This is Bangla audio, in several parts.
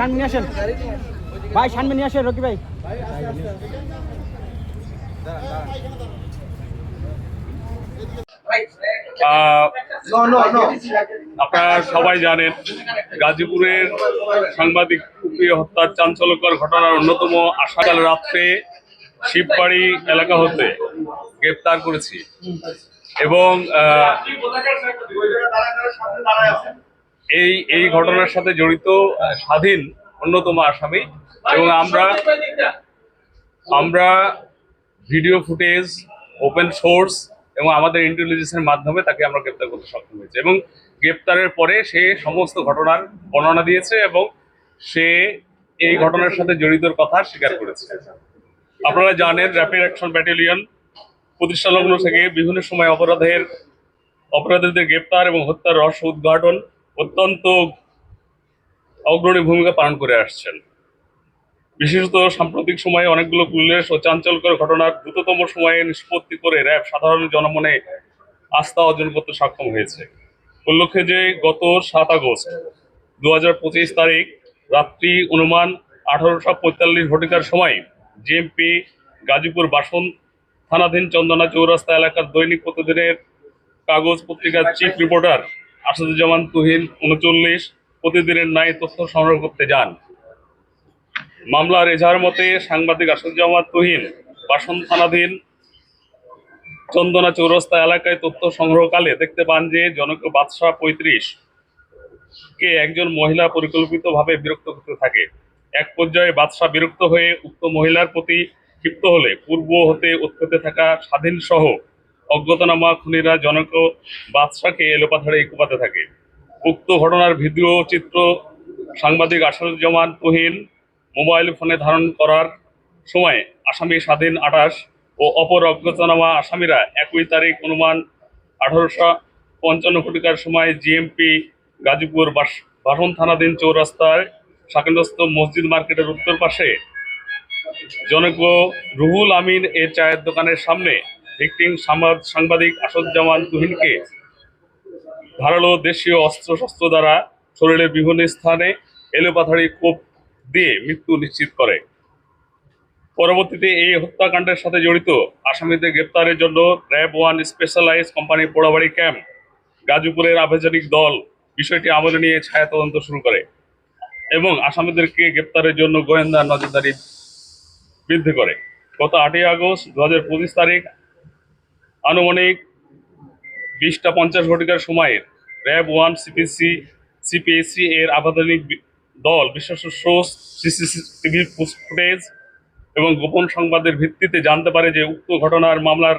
সামনে আসেন ভাই, সামনে নিয়ে আসেন, রকি ভাই। আপনারা সবাই জানেন, গাজীপুরের সাংবাদিক হত্যার চাঞ্চল্যকর ঘটনার অন্যতম আশাকাল রাত্রে শিববাড়ি এলাকা হতে গ্রেপ্তার করেছি। এবং এই এই ঘটনার সাথে জড়িত স্বাধীন অন্যতম আসামি এবং আমরা আমরা ভিডিও ফুটেজ, ওপেন সোর্স এবং আমাদের ইন্টেলিজেন্সের মাধ্যমে তাকে আমরা গ্রেপ্তার করতে সক্ষম হয়েছে এবং গ্রেপ্তারের পরে সে সমস্ত ঘটনার বর্ণনা দিয়েছে এবং সে এই ঘটনার সাথে জড়িতর কথা স্বীকার করেছে। আপনারা জানেন র্যাপিড অ্যাকশন ব্যাটালিয়ন প্রতিষ্ঠা লগ্ন থেকে বিভিন্ন সময় অপরাধের, অপরাধীদের গ্রেপ্তার এবং হত্যার রহস্য উদ্ঘাটন অত্যন্ত অগ্রণী ভূমিকা পালন করে আসছেন। বিশেষত সাম্প্রতিক সময়ে অনেকগুলো উল্লেখ ও চাঞ্চল্যকর ঘটনার দ্রুততম সময়ে নিষ্পত্তি করে র্যাব সাধারণ জনমনে আস্থা অর্জন করতে সক্ষম হয়েছে। উল্লেখ্যে যে গত সাত আগস্ট দু তারিখ রাত্রি অনুমান আঠারোশো পঁয়তাল্লিশ ঘটিকার সময় জিএমপি গাজীপুর বাসন থানাধীন চন্দনা চৌরাস্তা এলাকার দৈনিক প্রতিদিনের কাগজ পত্রিকার চিফ রিপোর্টার আসাদুজ্জামান তুহিন উনচল্লিশ, প্রতিদিনের ন্যায় তথ্য সংগ্রহ করতে যান। মামলার এজাহার মতে সাংবাদিক আসাদুজ্জামান তুহিন বাসন থানাধীন চন্দনা চৌরাস্তা এলাকায় তথ্য সংগ্রহকালে দেখতে পান যে জনক বাদশাহ পঁয়ত্রিশ কে একজন মহিলা পরিকল্পিতভাবে বিরক্ত করতে থাকে। এক পর্যায়ে বাদশাহ বিরক্ত হয়ে উক্ত মহিলার প্রতি ক্ষিপ্ত হলে পূর্ব হতে উৎপত্তি থাকা স্বাধীন সহ অজ্ঞাতনামা খুনিরা জনক বাদশাহকে এলোপাথাড়ে ইকুপাতে থাকে। উক্ত ঘটনার ভিডিও, চিত্র, সাংবাদিক আসাদুজ্জামান তুহিন মোবাইল ফোনে ধারণ করার সময় আসামি স্বাধীন আঠাশ ও অপর অজ্ঞাতনামা আসামিরা একই তারিখ অনুমান আঠারোশো পঞ্চান্ন ঘটিকার সময় জিএমপি গাজীপুর বাস, বাসন থানাধীন চৌরাস্তায় শাকিন্দস্ত মসজিদ মার্কেটের উত্তর পাশে জনক রুহুল আমিন এর চায়ের দোকানের সামনে ভিকটিম সাংবাদিক আসাদুজ্জামান তুহিনকে ধারালো দেশীয় অস্ত্রশস্ত্র দ্বারা শরীরের বিভিন্ন স্থানে এলোপাথারি কোপ দিয়ে মৃত্যু নিশ্চিত করে। পরবর্তীতে এই হত্যাকাণ্ডের সাথে জড়িত আসামিদের গ্রেপ্তারের জন্য RAB one specialize company Porabari camp, গাজীপুরের আভ্যন্তরিক দল বিষয়টি আমলে নিয়ে ছায়া তদন্ত শুরু করে এবং আসামিদেরকে গ্রেপ্তারের জন্য গোয়েন্দা নজরদারি বৃদ্ধি করে। গত আটই আগস্ট দু হাজার পঁচিশ তারিখ আনুমানিক বিশটা পঞ্চাশ ঘটিকার সময়ের র্যাব ওয়ান সিপিসি সিপিএসসি এর আবাধনিক বি- দল বিশেষ সোর্স সিসিটিভি ফুটেজ এবং গোপন সংবাদের ভিত্তিতে জানতে পারে যে উক্ত ঘটনার মামলার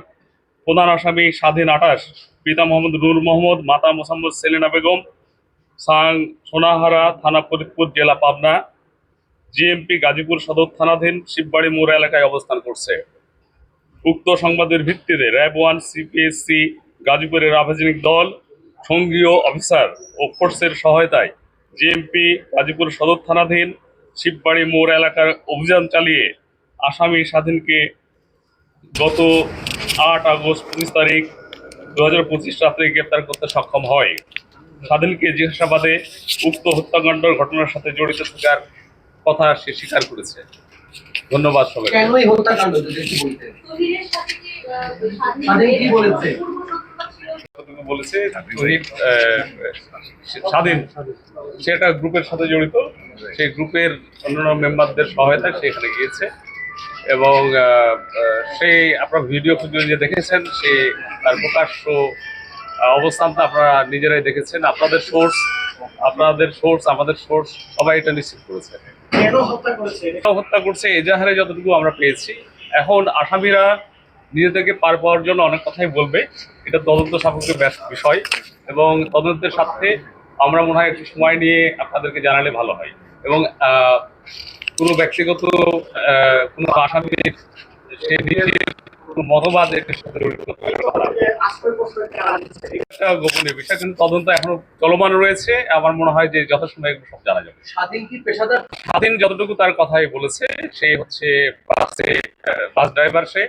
প্রধান আসামি স্বাধীন আটাশ, পিতা মোহাম্মদ নূর মোহাম্মদ, মাতা মোসাম্মদ সেলিনা বেগম, সাং সোনাহারা থানা ফরিদপুর, জেলা পাবনা, জিএমপি গাজীপুর সদর থানাধীন শিববাড়ি মোড় এলাকায় অবস্থান করছে। উক্ত সংবাদের ভিত্তিতে র্যাব ওয়ান সিপিএসসি গাজীপুরের আভ্যন্তরিক দল সঙ্গীয় অফিসার ও ফোর্সের সহায়তায় জিএমপি গাজীপুর সদর থানাধীন শিববাড়ি মোড় এলাকার অভিযান চালিয়ে আসামি স্বাধীনকে গত আট আগস্ট পঁচিশ তারিখ দু হাজার পঁচিশ রাত্রে গ্রেপ্তার করতে সক্ষম হয়। স্বাধীনকে জিজ্ঞাসাবাদে উক্ত হত্যাকাণ্ডের ঘটনার সাথে জড়িত থাকার কথা সে স্বীকার করেছে। ধন্যবাদ সবাই কেন এই হত্যাকাণ্ড যদি একটু বলতেন কি বলেছে? স্বাধীন সে একটা গ্রুপের সাথে জড়িত। সেই গ্রুপের অন্যান্য মেম্বারদের সহায়তায় সে এখানে গিয়েছে। এবং আহ, আহ, সেই আপনার ভিডিও ফুডিও যে দেখেছেন। সে তার প্রকাশ্য আহ, অবস্থানটা আপনারা নিজেরাই দেখেছেন। আপনাদের সোর্স আপনাদের সোর্স আমাদের সোর্স সবাই এটা নিশ্চিত করেছে। হত্যা করছে? এজাহারে যতটুকু আমরা পেয়েছি। এখন আসামিরা নিজেদেরকে পার পাওয়ার জন্য অনেক কথাই বলবে। এটা তদন্ত সাপেক্ষ বিষয় এবং তদন্তের সাথে আমরা মনে হয় একটু সময় নিয়ে আপনাদেরকে জানালে ভালো হয়। এবং কোনো ব্যক্তিগত কোনো আসামি সে কোনো মতবাদ এটার সাথে গোপনীয় বিষয় কিন্তু তদন্ত এখনও চলমান রয়েছে। আমার মনে হয় যে যথাসময়ে এগুলো সব জানা যাবে। স্বাধীন কি পেশাদার? স্বাধীন যতটুকু তার কথাই বলেছে সে হচ্ছে বাসে বাস ড্রাইভার সে।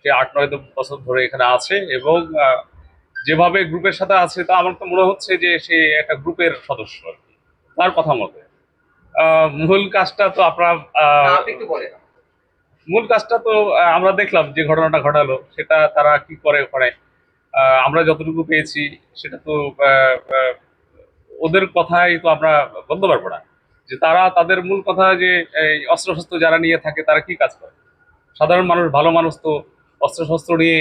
সে আট নয় বছর ধরে এখানে আছে এবং যেভাবে গ্রুপের সাথে আছে তা আমার তো মনে হচ্ছে যে সে একটা গ্রুপের সদস্য আর কি। তার কথা মতে। আহ, মূল কাজটা তো আপনার না, আহ, আপনি একটু বলেন মূল কাজটা তো আমরা দেখলাম যে ঘটনাটা ঘটালো সেটা তারা কি করে আহ, আমরা যতটুকু পেয়েছি সেটা তো ওদের কথাই তো আমরা বলতে পারব না। যে তারা তাদের মূল কথা যে এই অস্ত্রশস্ত্র যারা নিয়ে থাকে তারা কি কাজ করে? সাধারণ মানুষ ভালো মানুষ তো অস্ত্রশস্ত্র নিয়ে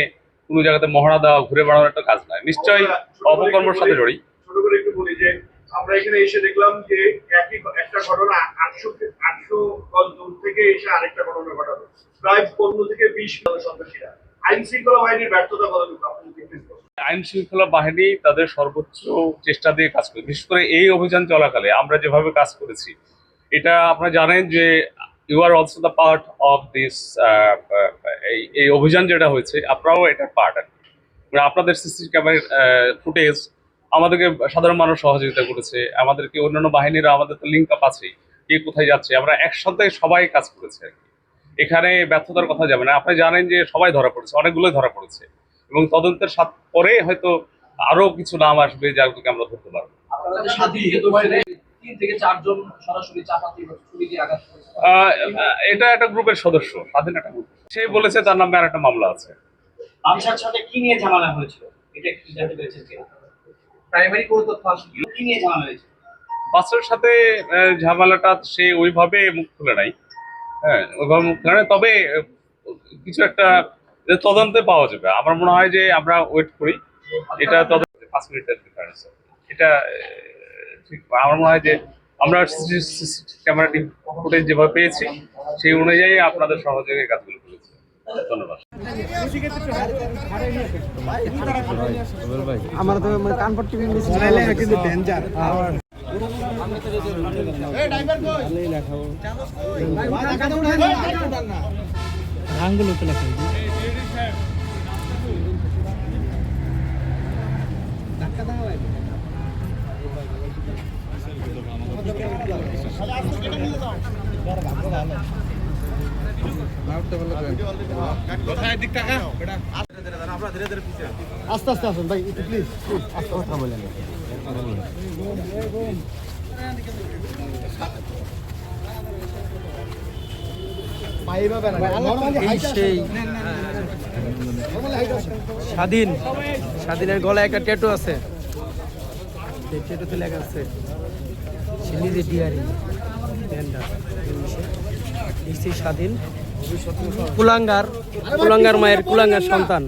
কোনো জায়গাতে মহড়া দেওয়া ঘুরে বেড়ানোর একটা কাজ নয়। নিশ্চয়ই অপকর্মের সাথে জড়িত। ছোট করে একটু বলি যে আমরা এখানে এসে দেখলাম যে একই একটা ঘটনা আটশো আটশো গজ দূর থেকে এসে আরেকটা ঘটনা ঘটালো। প্রায় পনেরো থেকে বিশ সন্ত্রাসীরা। আইন শৃঙ্খলা বাহিনীর ব্যর্থতা কতটুকু। আইন শৃঙ্খলা বাহিনী তাদের সর্বোচ্চ চেষ্টা দিয়ে কাজ করে, বিশেষ করে এই অভিযান চলাকালে আমরা যেভাবে কাজ করেছি, এটা আপনারা জানেন যে you are also the part of this এই এই অভিযান যেটা হয়েছে, আপনারাও এটার পার্ট আর মানে আপনাদের সিসি ক্যামেরার ফুটেজ আমাদেরকে সাধারণ মানুষ সহযোগিতা করেছে আমাদেরকে অন্যান্য বাহিনীরা আমাদের তো লিঙ্ক আপ আছে কে কোথায় যাচ্ছে আমরা একসাথে সবাই কাজ করেছে আর কি। এখানে ব্যর্থতার কথা যাবে না। আপনি জানেন যে সবাই ধরা পড়েছে অনেকগুলোই ধরা পড়েছে। এবং তদন্তের সাথ পরে হয়তো আরও কিছু নাম আসবে যাদেরকে আমরা ধরতে পারব। এটা একটা গ্রুপের সদস্য স্বাধীন একটা গ্রুপ। সে বলেছে তার নামে আর একটা মামলা আছে। সাথে কি নিয়ে ঝামেলা হয়েছিল? এটা একটু জানতে পেরেছেন কিনা? প্রাইমারি কোনো তথ্য আসলে কি নিয়ে ঝামেলা হয়েছিল বাসের সাথে ঝামেলাটা সে ওইভাবে মুখ খুলে নাই। হ্যাঁ ওইভাবে মুখ খুলে নাই। তবে কিছু একটা তদন্তে পাওয়া যাবে। আমার মনে হয় যে আমরা ওয়েট করি। এটা তদন্ত পাঁচ মিনিটের ডিফারেন্স এটা ঠিক। আমার মনে হয় যে আমরা ক্যামেরাটি ফুটেজ যেভাবে পেয়েছি, সেই অনুযায়ী আপনাদের সহযোগে কাজগুলো ধন্যবাদ। আমার তো মানে কিন্তু ডেঞ্জার রাঙ্গুলো তো লেখা আস্তে আস্তে আসুন ভাই একটু প্লিজ কথা বলেন স্বাধীন স্বাধীনের গলায় একটা ট্যাটু আছে ট্যাটুতে লেখা আছে সেই স্বাধীন কুলাঙ্গার কুলাঙ্গার মায়ের কুলাঙ্গার সন্তান।